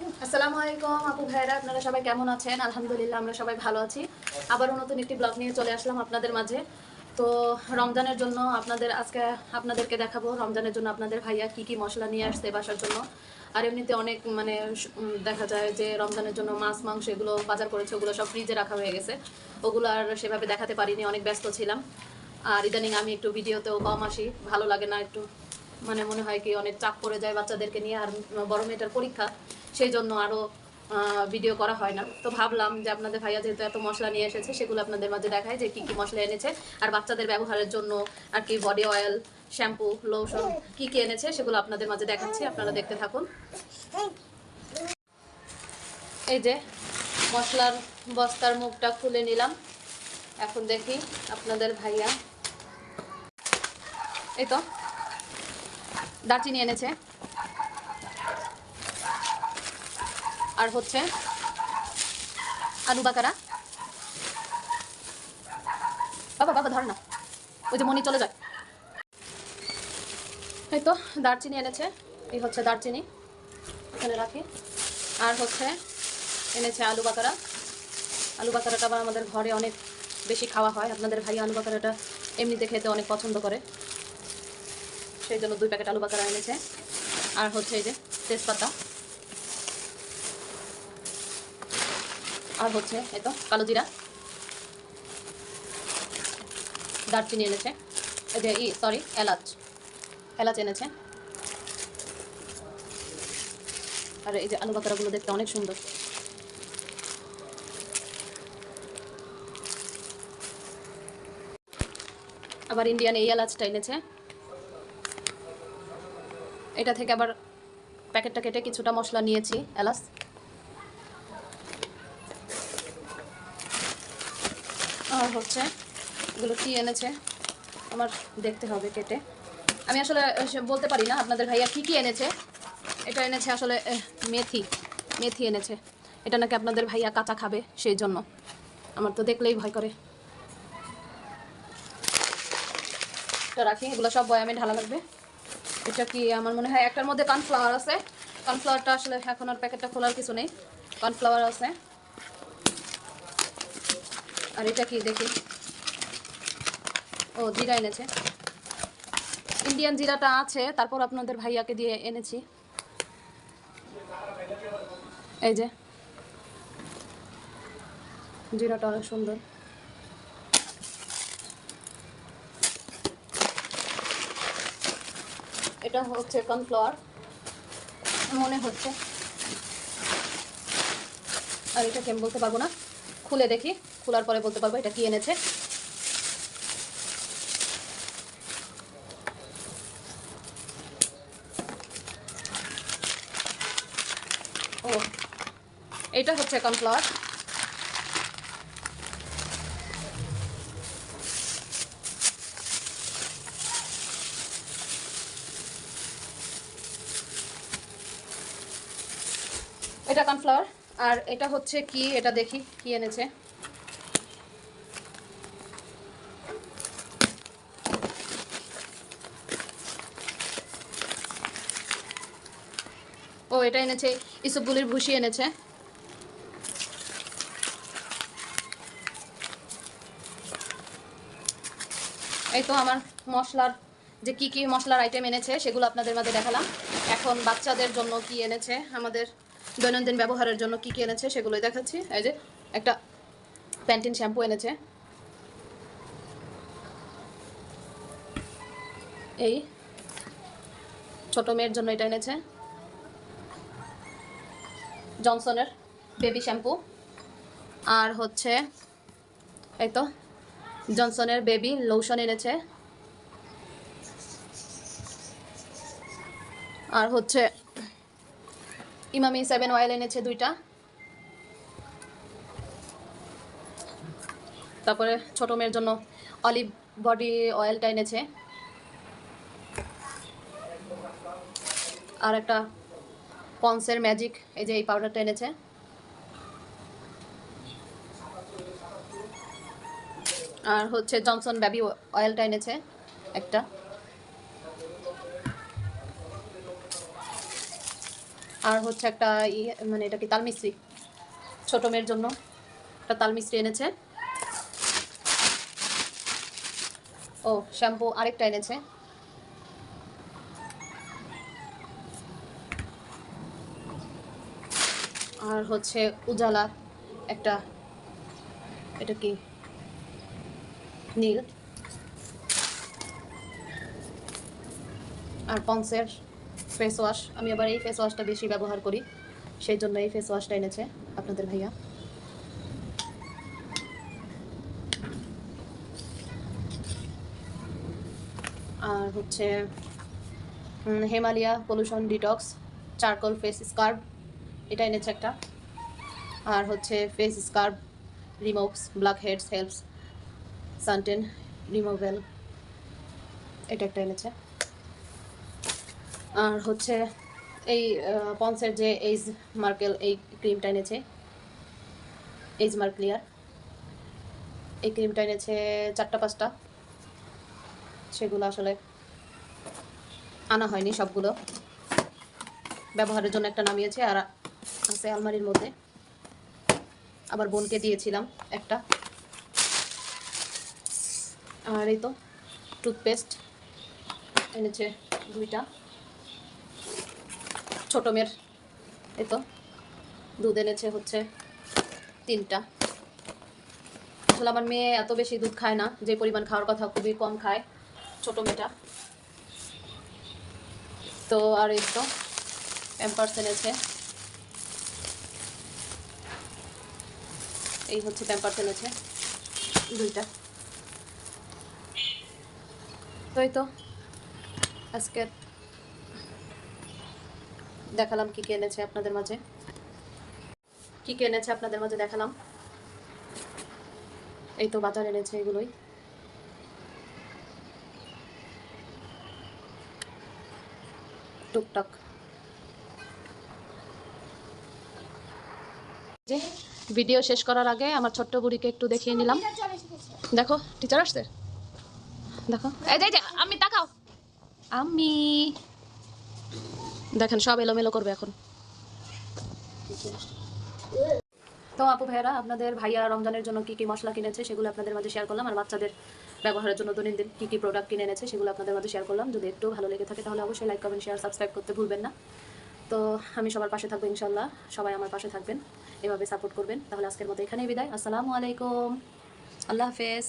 আসসালামু আলাইকুম, আপু ভাইরা আপনারা সবাই কেমন আছেন? আলহামদুলিল্লাহ, আমরা সবাই ভালো আছি। আবারও নতুন একটি ব্লগ নিয়ে চলে আসলাম আপনাদের মাঝে। তো রমজানের জন্য আপনাদের আজকে আপনাদেরকে দেখাবো, রমজানের জন্য আপনাদের ভাইয়া কি কি মশলা নিয়ে আসছে বাসার জন্য। আর এমনিতে অনেক মানে দেখা যায় যে রমজানের জন্য মাছ, মাংস এগুলো বাজার করেছে, ওগুলো সব ফ্রিজে রাখা হয়ে গেছে। ওগুলো আর সেভাবে দেখাতে পারিনি, অনেক ব্যস্ত ছিলাম। আর ইদানিং আমি একটু ভিডিওতেও কম আসি, ভালো লাগে না একটু। মানে মনে হয় কি অনেক চাপ পড়ে যায় বাচ্চাদেরকে নিয়ে আর বড় মেয়েটার পরীক্ষা, সেই জন্য আরও ভিডিও করা হয় না। তো ভাবলাম যে আপনাদের ভাইয়া যেহেতু এত মশলা নিয়ে এসেছে, সেগুলো আপনাদের মাঝে দেখায় যে কী কী মশলা এনেছে। আর বাচ্চাদের ব্যবহারের জন্য আর কি বডি অয়েল শ্যাম্পু লোশন কী কী এনেছে সেগুলো আপনাদের মাঝে দেখাচ্ছি, আপনারা দেখতে থাকুন। এই যে মশলার বস্তার মুখটা খুলে নিলাম। এখন দেখি আপনাদের ভাইয়া। এই তো। দারচিনি এনেছে। আর হচ্ছে আলু বাকারা। বাবা বাবা, ধর না ওই যে মনি চলে যায়। এই তো, দারচিনি এনেছে। এই হচ্ছে দারচিনি। এখানে রাখি। আর হচ্ছে এনেছে আলু বাকারা। আলু বাকারাটা আবার আমাদের ঘরে অনেক বেশি খাওয়া হয়। আপনাদের ভাই আলু বাকারাটা এমনিতে খেতে অনেক পছন্দ করে। সেই জন্য দুই প্যাকেট আলু বাকারা এনেছে। আর হচ্ছে এই যে তেজপাতা। আর হচ্ছে এই তো কালো জিরা। দারচিনি এনেছে। এই যে ই সরি এলাচ। এলাচ এনেছে। আর এই যে আলু বাকারাগুলো দেখতে অনেক সুন্দর। আবার ইন্ডিয়ান এই এলাচটা এনেছে। এটা থেকে আবার প্যাকেটটা কেটে কিছুটা মশলা নিয়েছি, এলাচ। আর হচ্ছে এগুলো কি এনেছে? আমার দেখতে হবে কেটে। আমি আসলে বলতে পারি না আপনাদের ভাইয়া কী কী এনেছে। এটা এনেছে আসলে মেথি মেথি এনেছে। এটা নাকি আপনাদের ভাইয়া কাঁচা খাবে সেই জন্য। আমার তো দেখলেই ভয় করে। রাখি, এগুলো সব বয়ামে ঢালা লাগবে এটা কি আমার মনে হয় একটার মধ্যে কর্নফ্লাওয়ার আছে। কর্নফ্লাওয়ারটা আসলে এখন আর প্যাকেটটা খোলার কিছু নেই। কর্নফ্লাওয়ার আছে। আর এটা কি দেখি? ও, জিরা এনেছে। ইন্ডিয়ান জিরাটা আছে, তারপর আপনাদের ভাইয়াকে দিয়ে এনেছি। এই যে। জিরাটা অনেক সুন্দর। এটা হচ্ছে কর্নফ্লাওয়ার, মনে হচ্ছে। আর এটা কেমন বলতে পারব না। খুলে দেখি, খোলার পরে বলতে পারব এটা কি এনেছে। ও, এটা হচ্ছে কর্নফ্লাওয়ার। এটা কর্নফ্লাওয়ার আর এটা হচ্ছে কি, এটা দেখি, কি এনেছে? ও, এটা এনেছে, ইসবগুলির ভুসি এনেছে। এই তো আমার মশলার যে কি কি মশলার আইটেম এনেছে, সেগুলো আপনাদের মাঝে দেখালাম। এখন বাচ্চাদের জন্য কি এনেছে আমাদের দৈনন্দিন ব্যবহারের জন্য কি কি এনেছে সেগুলোই দেখাচ্ছি। এই যে একটা প্যান্টিন শ্যাম্পু এনেছে। এই ছোট মেয়ের জন্য এটা এনেছে। জনসনের বেবি শ্যাম্পু আর হচ্ছে এই তো জনসনের বেবি লোশন এনেছে। আর হচ্ছে ইমামি সেভেন অয়েল এনেছে দুইটা। তারপরে ছোট মেয়ের জন্য অলিভ বডি অয়েলটা এনেছে। আর একটা পন্সের ম্যাজিক, এই যে এই পাউডারটা এনেছে। আর হচ্ছে জনসন বেবি অয়েলটা এনেছে একটা। আর হচ্ছে একটা ইয়ে মানে এটা কি তালমিস্ত্রি ছোট মেয়ের জন্য একটা তালমিস্ত্রি এনেছে। ও, শ্যাম্পু আরেকটা এনেছে। আর হচ্ছে উজালা একটা, এটা কি, নীল। আর পন্সের ফেস ওয়াশ আমি আবার এই ফেস ওয়াশটা বেশি ব্যবহার করি। সেই জন্য এই ফেস ওয়াশটা এনেছে আপনাদের ভাইয়া। আর হচ্ছে Himalaya pollution detox charcoal face scrub এটা এনেছে একটা। আর হচ্ছে face scrub removes black heads helps suntan removal এটা একটা এনেছে। আর হচ্ছে এই পন্সের যে এইজ মার্কেল, এই ক্রিমটা এনেছে। এইজ মার্ক ক্লিয়ার এই ক্রিমটা এনেছে চারটা, পাঁচটা। সেগুলো আসলে আনা হয়নি সবগুলো। ব্যবহারের জন্য একটা নামিয়েছে আর আছে আলমারির মধ্যে। আবার বোনকে দিয়েছিলাম একটা। আর এই তো, টুথপেস্ট এনেছে দুইটা। ছোট মেয়ের। এই তো, দুধ এনেছে হচ্ছে তিনটা। আসলে আমার মেয়ে এত বেশি দুধ খায় না, যে পরিমাণ খাওয়ার কথা খুবই কম খায়, ছোট মেয়েটা। তো আর এই তো প্যাম্পার্স এনেছে। এই হচ্ছে প্যাম্পার্স এনেছে, দুইটা। তো এই তো আজকে দেখালাম কি কি এনেছে আপনাদের মাঝে। কি কি এনেছে আপনাদের মাঝে দেখালাম। এই তো বাজার এনেছে এগুলোই। টুকটাক। যে ভিডিও শেষ করার আগে আমার ছোট্ট বুড়িকে একটু দেখিয়ে নিলাম। দেখো টিচার আসছে? দেখো। এই যে, আমি তাকাও। আমি দেখেন, সব এলোমেলো করবে এখন। তো আপু ভাইয়ারা, আপনাদের ভাইয়া রমজানের জন্য কি কি মশলা কিনেছে সেগুলো আপনাদের মাঝে শেয়ার করলাম, আর বাচ্চাদের ব্যবহারের জন্য দৈনন্দিন কি কি প্রোডাক্ট কিনে এনেছে সেগুলো আপনাদের মাঝে শেয়ার করলাম। যদি একটু ভালো লেগে থাকে তাহলে অবশ্যই লাইক কমেন্ট শেয়ার সাবস্ক্রাইব করতে ভুলবেন না। তো আমি সবার পাশে থাকব ইনশাল্লাহ সবাই আমার পাশে থাকবেন, এভাবে সাপোর্ট করবেন। তাহলে আজকের মতো এখানেই বিদায়। আসসালামু আলাইকুম। আল্লাহ হাফেজ।